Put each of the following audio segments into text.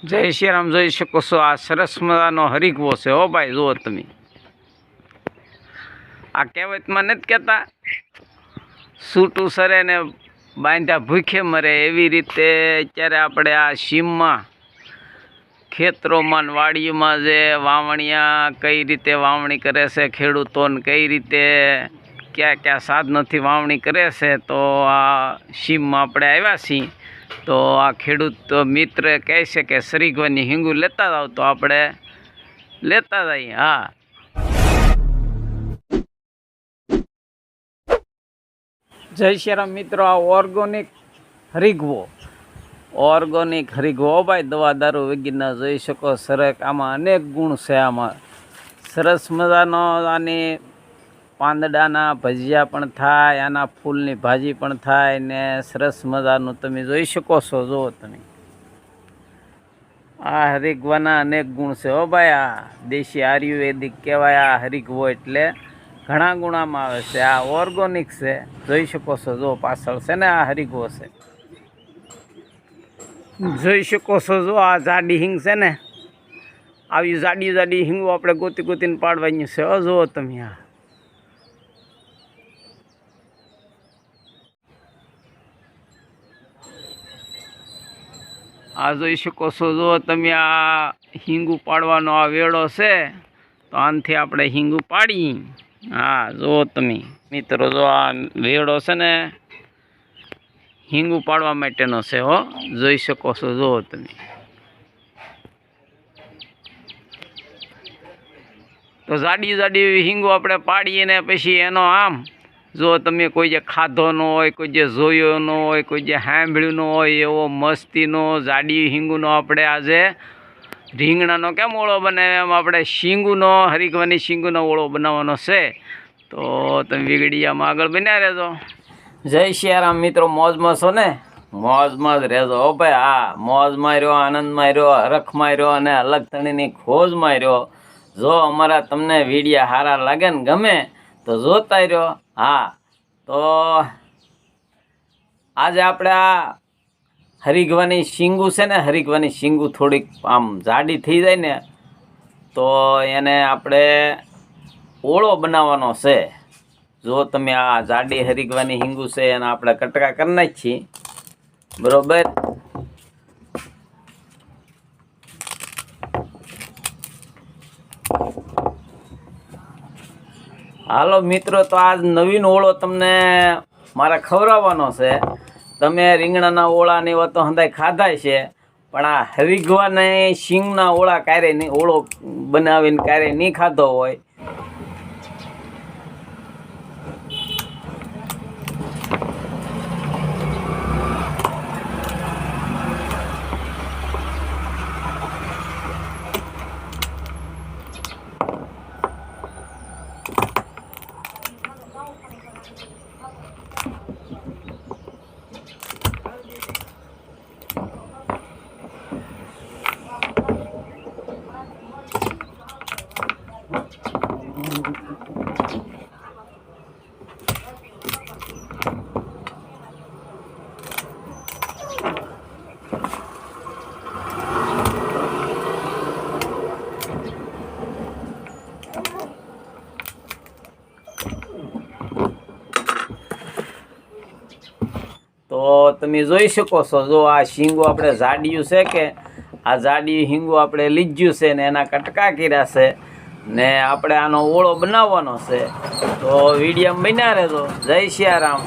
જય શ્રી રામ જોઈ શકો છો આ સરસ મજાનો હરીકવો છે હો ભાઈ, જુઓ તમે. આ કહેવતમાં નથી કહેતા, સૂટું સરે ને બાંધ્યા ભૂખે મરે. એવી રીતે અત્યારે આપણે આ સીમમાં, ખેતરોમાં વાડીઓમાં જે વાવણીયા કઈ રીતે વાવણી કરે છે ખેડૂતોને કઈ રીતે ક્યાં ક્યાં સાધનોથી વાવણી કરે છે, તો આ સીમમાં આપણે આવ્યા છીએ. તો આ ખેડૂત મિત્ર કહે છે કે સરીગવાની હિંગુ લેતા જાવ તો આપણે લેતા જઈએ, હા. જય શ્રીરામ મિત્રો, આ ઓર્ગોનિક હરીગવો ઓર્ગોનિક હરીગવો ભાઈ, દવા, દારૂ વગેરેના જોઈ શકો સરક આમાં અનેક ગુણ છે આમાં. સરસ મજાનો આની પાંદડાના ભજીયા પણ થાય, આના ફૂલની ભાજી પણ થાય ને સરસ મજાનું તમે જોઈ શકો છો, જુઓ તમે. આ હરિગવાના અનેક ગુણ છે હો ભાઈ, આ દેશી આયુર્વેદિક કહેવાય, આ હરિગવો એટલે ઘણા ગુણામાં આવે છે, આ ઓર્ગોનિક છે, જોઈ શકો છો જો પાછળ છે ને આ હરિગવો છે. જોઈ શકો છો જો આ જાડી હિંગ છે ને, આવી જાડી જાડી હિંગો આપણે ગોતી ગોતીને પાડવાની છે જુઓ તમે આ. આ જોઈ શકો છો, જો તમે આ હિંગુ પાડવાનો આ વેળો છે, તો આનથી આપણે હિંગુ પાડી હા જુઓ તમે, મિત્રો, જો આ વેળો છે ને, હિંગુ પાડવા માટેનો છે, હો, જોઈ શકો છો જુઓ તમે. તો જાડી જાડી હિંગુ આપણે પાડીએ ને પછી એનો આમ જો તમે કોઈ જે ખાધો ન હોય, કોઈ જે જોયો ન હોય, કોઈ જે સાંભળ્યું ન હોય, એવો મસ્તીનો, જાડી હિંગુનો આપણે આજે રીંગણાનો કેમ ઓળો બનાવે એમ આપણે શીંગુનો હરીકવાની શીંગુનો ઓળો બનાવવાનો છે. તો તમે વીગડીયામાં આગળ બન્યા રહેજો. જય શિયારામ મિત્રો, મોજમાં છો ને? મોજમાં જ રહેજો હો ભાઈ, હા. મોજમાં રહ્યો આનંદમાં રહ્યો હરખમાં રહ્યો અને અલગ તણીની ખોજમાં રહ્યો જો અમારા તમને વીડિયા સારા લાગે ને ગમે, તો જોતા રહ્યો. હા, તો આજે આપણે આ હરીગવાની શીંગું છે ને, હરીગવાની શીંગું થોડીક આમ જાડી થઈ જાય ને, તો એને આપણે ઓળો બનાવવાનો છે. જો તમે આ જાડી હરીગવાની હિંગુ છે, એને આપણે કટકા કરી નાખીએ. બરોબર? હાલો મિત્રો, તો આજ નવીન ઓળો તમને મારે ખવડાવવાનો છે. તમે રીંગણાના ઓળા ને એવા તો હંધાય ખાધા છે, પણ આ હરીગવાને શીંગના ઓળા ક્યારેય નહીં, ઓળો બનાવીને ક્યારેય નહીં ખાધો હોય તો તમે જોઈ શકો છો, જો આ શીંગો આપણે જાડિયું છે કે આ જાડિયું હિંગો આપણે લીજ્યું છે ને એના કટકા કર્યા છે ને આપણે આનો ઓળો બનાવવાનો છે. તો વિડીયમ બન્યા રહેજો. જય સિયારામ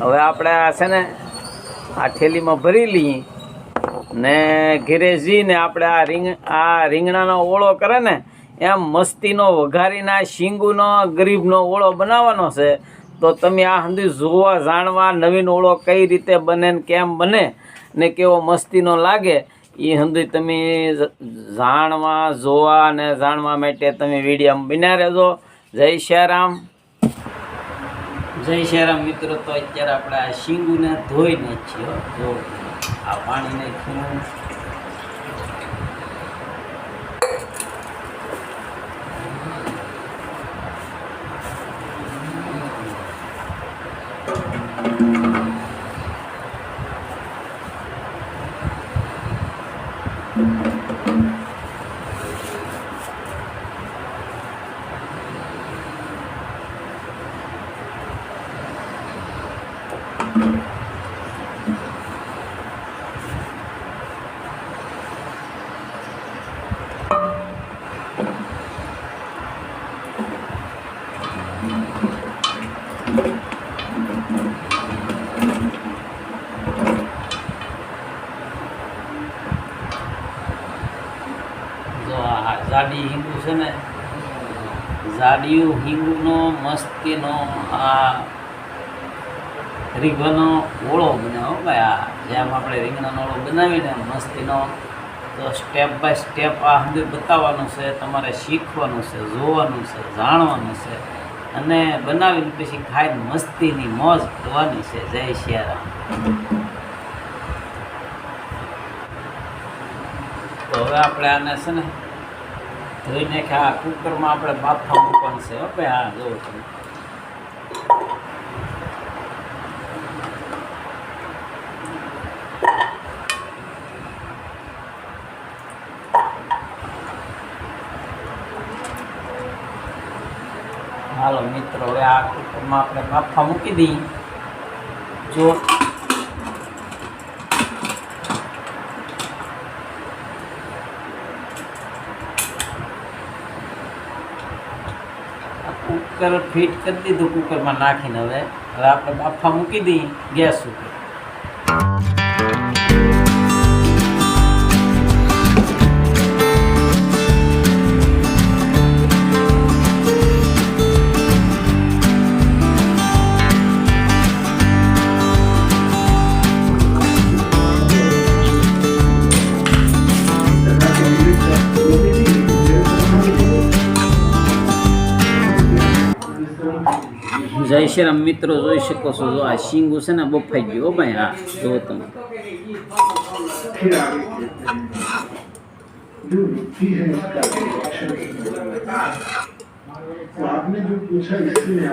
હવે આપણે આ છે ને, આ થેલીમાં ભરી લઈએ ને ઘેરે જઈને આપણે આ રીંગ, આ રીંગણાનો ઓળો કરે ને એમ મસ્તીનો, વઘારીને, શીંગુનો, ગરીબનો ઓળો બનાવવાનો છે, તો તમે આ સુધી જોવા, જાણવા, નવીન ઓળો કઈ રીતે બને ને કેમ બને ને કેવો મસ્તીનો લાગે, એ સુધી તમે જાણવા, જોવા અને જાણવા માટે તમે વીડિયો બન્યા રહેજો. જય શ્યારામ. જય શ્યારામ મિત્રો, તો અત્યારે આપણે આ શીંગુને ધોઈ નાખીએ જો, આ પાણીને જાડી હિંગુ છે ને જાડિયું હિંગુનો મસ્તીનો આ રીંગણનો ઓળો બનાવો ભાઈ આ. જેમ આપણે રીંગણાનો ઓળો બનાવીને મસ્તીનો, તો સ્ટેપ બાય સ્ટેપ આ અંદર બતાવવાનું છે, તમારે શીખવાનું છે, જોવાનું છે, જાણવાનું છે. અને બનાવીને પછી ખાઈને મસ્તીની મોજ કરવાની છે. જય શિયારામ. તો હવે આપણે આને છે ને ધોઈને કે આ કુકરમાં આપણે બાફા મૂકવાનું છે હવે હા જોઉં તમે હાલો મિત્રો હવે આ કુકરમાં આપણે બાફા મૂકી દઈએ. જો. કુકર ફિટ કરી દીધું કુકરમાં નાખીને હવે. હવે આપણે બાફા મૂકી દઈએ ગેસ ઉપર. જય શ્રી રામ મિત્રો જોઈ શકો છો જો આ શીંગું છે ને બફાઈ ગયું હો ભાઈ હા જો તમે फिर आगे चलते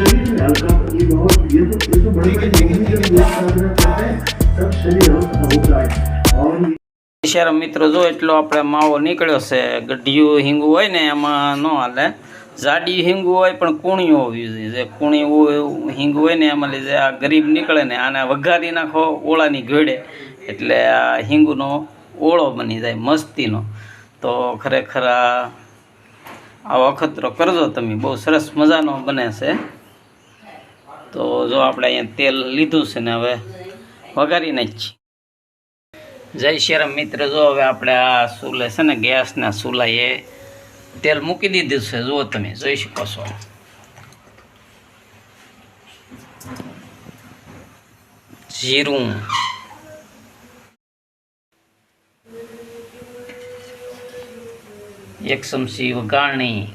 शरीर में हल्का ये बहुत ये तो ये तो बड़ी बड़ी मूवी जब लोग साधना करते हैं तब शरीर हल्का होता है और ये શહેર મિત્રો જો એટલો આપણે માવો નીકળ્યો છે ગઢિયું હિંગું હોય ને એમાં ન હાલે જાડી હિંગું હોય પણ કૂણિયું હોવી જોઈએ જે કૂણિયું હિંગું હોય ને એમાં લીધે આ ગરીબ નીકળે ને આને વઘારી નાખો ઓળાની ઘોડે એટલે આ હિંગુનો ઓળો બની જાય મસ્તીનો તો ખરેખર આ આવો અખતરો કરજો તમે. બહુ સરસ મજાનો બને છે. તો જો આપણે અહીંયા તેલ લીધું છે ને હવે વઘારી નાખીએ જય શ્રીરામ મિત્ર, જો હવે આપણે આ ચૂલે છે ને ગેસના ચૂલાએ તેલ મૂકી દીધું છે. જુઓ તમે, જોઈ શકો છો. જીરું એક ચમચી વઘારણી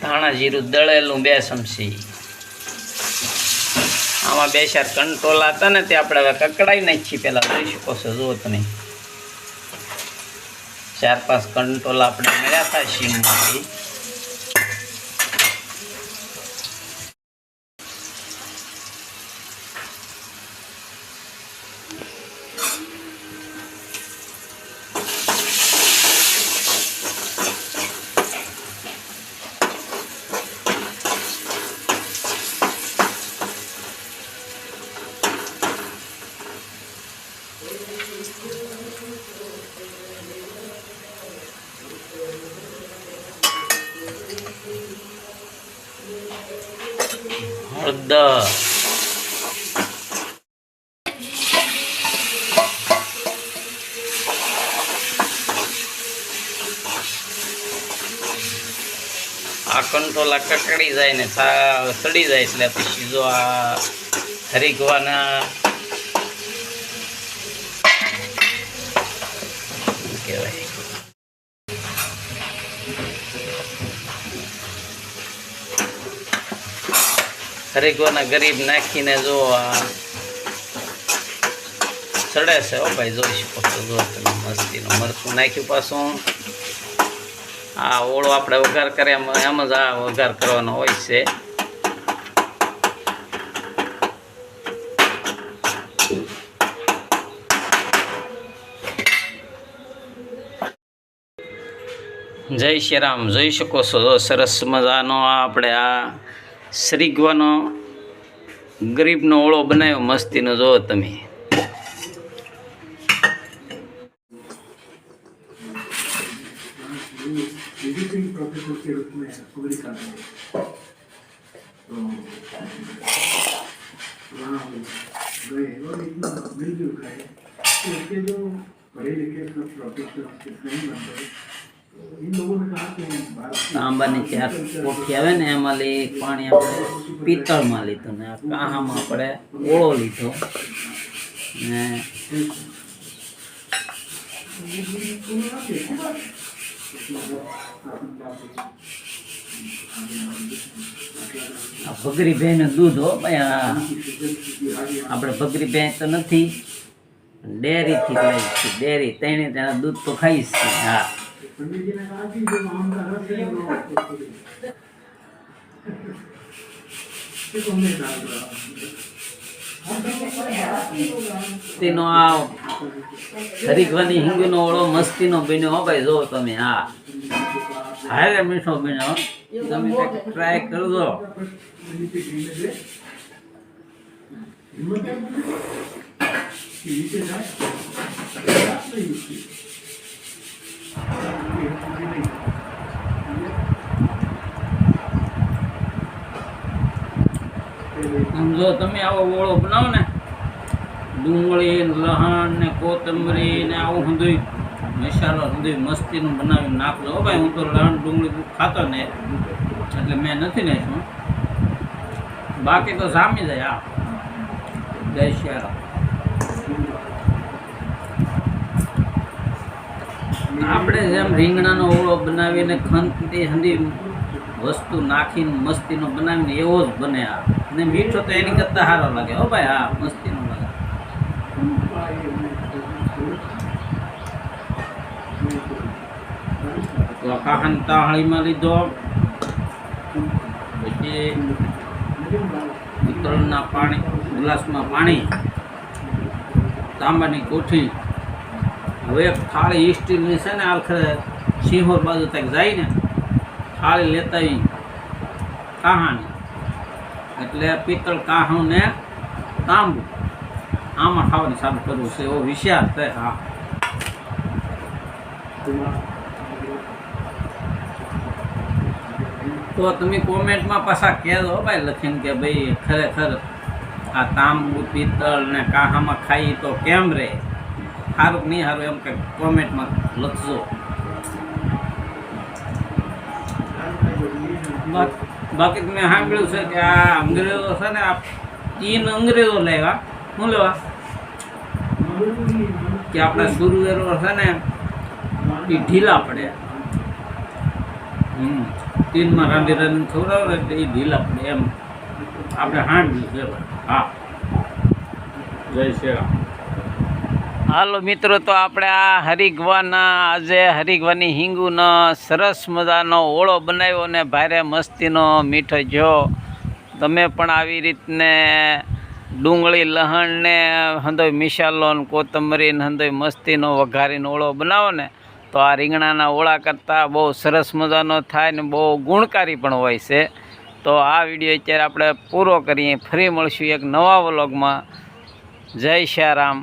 ધાણા જીરું દળેલું બે ચમચી આમાં બે ચાર કંટ્રોલ હતા ને તે આપણે હવે કકડાઈ નાખીએ પહેલાં જોઈ શકો છો, જુઓ તમે. ચાર પાંચ કંટ્રોલ આપણે મળ્યા હતા શીંગમાંથી. શુદ્ધ આ કંટોલા કકડી જાય ને સડી જાય એટલે પછી જો આ હરીગવાના શું કહેવાય હરીગવાના ગરીબ નાખીને જો આ ચડે છે ઓ ભાઈ, જોઈ શકો છો, જો તમે મસ્તીનું મરચું નાખ્યું પાછું. આ ઓળો આપણે વઘાર કરે એમ જ આ વઘાર કરવાનો હોય છે. જય શ્રી રામ, જોઈ શકો છો સરસ મજાનો આપણે આ શ્રીગવાનો ગરીબનો ઓળો બનાવ્યો મસ્તીનો જો તમે विजिटिंग प्रोफेसर के रूप में अमेरिका में तो वहाँ हम गए और इतना मिलजुल गए तो उसके जो पढ़े लिखे सब प्रोफेसर कितने ही बन गए તાંબાની ચાર કોઠી આવે ને, એમાં પાણી આપણે પિત્તળમાં લીધું ને કાહામાં આપણે ઓળો લીધો. ને ભગરી ભેન દૂધ હો આપણે ભગરી ભેન તો નથી ડેરીથી લઈ ડેરી તેને દૂધ તો ખાઈશ હા. पंडित जी ने कहा कि जो आम का रस है वो उसको दे। देखो हमने डाल दिया તેનો આ હરીગવાની હિંગનો ઓળો મસ્તીનો બન્યો હો ભાઈ જો તમે હા હારે મીઠો બન્યો હો. તમે કંઈક ટ્રાય કરજો नीचे જો તમે આવો ઓળો બનાવો ને, ડુંગળી લહણ ને કોથમરી ને આવું હંધુય, મસાલો હંધુય મસ્તીનું બનાવીને નાખજો. ભાઈ, હું તો લહણ, ડુંગળી ખાતો ને, એટલે મેં નથી નાખ્યું. બાકી તો સામી જાય આ. જય શ્રી રામ આપણે જેમ રીંગણાનો ઓળો બનાવીને ખંતી હંધી વસ્તુ નાખીને મસ્તીનો બનાવીને એવો જ બને આ. અને મીઠો તો એની કરતાં સારો લાગે. હો ભાઈ, હા, મસ્તીનો લાગે. તો કાહન તાહળીમાં લીધો. પછી પિત્તળના પાણી, ગ્લાસમાં પાણી, તાંબાની કોઠી હવે એક થાળી સ્ટીલની છે ને આખરે સિંહોર બાજુ તક જાય ને, થાળી લેતા આવી કાહાની. એટલે પિત્તળ કાહું ને તાંબુ. આમાં ખાવાનું સારું કરવું છે. એવો વિચાર છે. હા. તો તમે કોમેન્ટમાં પાછા કહેજો ભાઈ લખીને કે ભાઈ ખરેખર આ તાંબુ, પિત્તળ ને કાહામાં ખાઈ તો કેમ રહે સારું નહીં સારું એમ કે કોમેન્ટમાં લખજો. બાકી મેં સાંભળ્યું છે કે આ અંગ્રેજો છે ને, આ તીન અંગ્રેજો લેવા શું લેવા? કે આપણા સુરવેરો છે ને, એ ઢીલા પડે. હમ, ચીનમાં રાંધી રાંધીને ખવડાવે એટલે એ ઢીલા પડે એમ. આપણે સાંભળ્યું છે હા. જય શ્રી રામ. હાલો મિત્રો, તો આપણે આ હરિગવાના આજે હરિગવાની હિંગુનો સરસ મજાનો ઓળો બનાવ્યો ને ભારે મસ્તીનો મીઠો જો. તમે પણ આવી રીતને ડુંગળી લહણને હંદોય મિશાલો ને કોથમરીને હંદોય મસ્તીનો વઘારીને ઓળો બનાવો ને, તો આ રીંગણાના ઓળા કરતાં બહુ સરસ મજાનો થાય ને બહુ ગુણકારી પણ હોય છે. તો આ વીડિયો અત્યારે આપણે પૂરો કરીએ. ફરી મળશું એક નવા વ્લોગમાં. જય શ્રી રામ